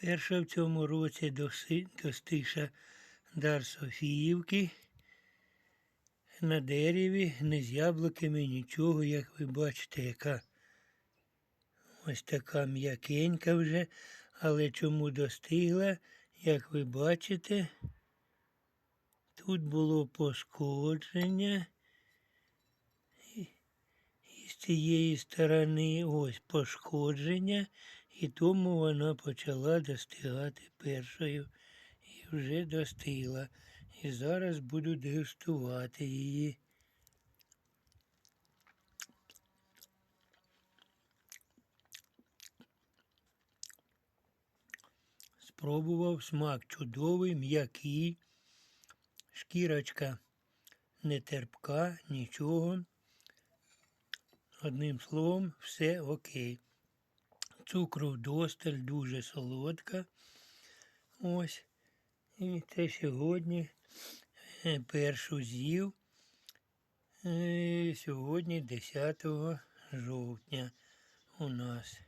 Перша в цьому році достигша дар Софіївки. На дереві, не з яблуками, нічого, як ви бачите, яка ось така м'якенька вже. Але чому достигла, як ви бачите, тут було пошкодження. Цієї сторони ось пошкодження, і тому вона почала достигати першою і вже достигла. І зараз буду дегустувати її. Спробував смак чудовий, м'який, шкірочка не терпка, нічого. Одним словом, все окей. Цукру вдосталь, дуже солодка. Ось. І це сьогодні е, першу з'їв. е, Сьогодні 10 жовтня у нас.